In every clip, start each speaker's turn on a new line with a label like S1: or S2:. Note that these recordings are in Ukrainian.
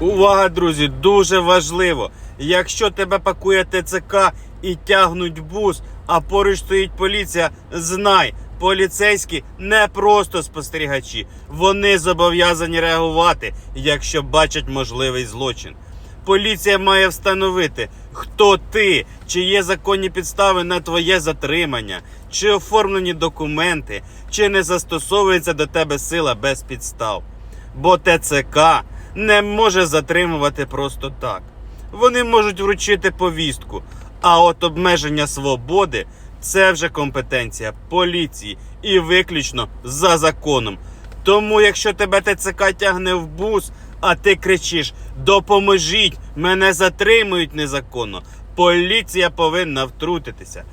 S1: Увага, друзі, дуже важливо. Якщо тебе пакує ТЦК і тягнуть бус, а поруч стоїть поліція, знай, поліцейські не просто спостерігачі. Вони зобов'язані реагувати, якщо бачать можливий злочин. Поліція має встановити, хто ти, чи є законні підстави на твоє затримання, чи оформлені документи, чи не застосовується до тебе сила без підстав. Бо ТЦК не може затримувати просто так. Вони можуть вручити повістку, а от обмеження свободи це вже компетенція поліції і виключно за законом. Тому, якщо тебе ТЦК тягне в бус, а ти кричиш: Допоможіть! Мене затримують незаконно. Поліція повинна втрутитися.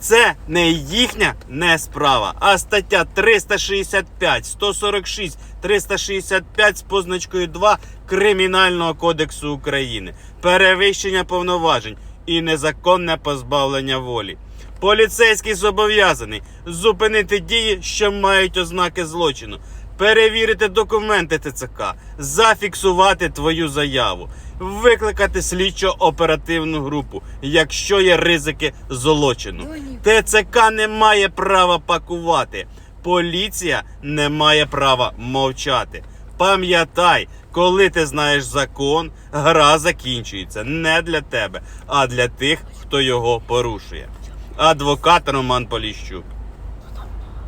S1: Це не їхня не справа, а стаття 365, 146, 365 з позначкою 2 Кримінального кодексу України. Перевищення повноважень і незаконне позбавлення волі. Поліцейський зобов'язаний зупинити дії, що мають ознаки злочину, перевірити документи ТЦК, зафіксувати твою заяву, викликати слідчо-оперативну групу, якщо є ризики злочину. ТЦК не має права пакувати. Поліція не має права мовчати. Пам'ятай, коли ти знаєш закон, гра закінчується не для тебе, а для тих, хто його порушує. Адвокат Роман Поліщук.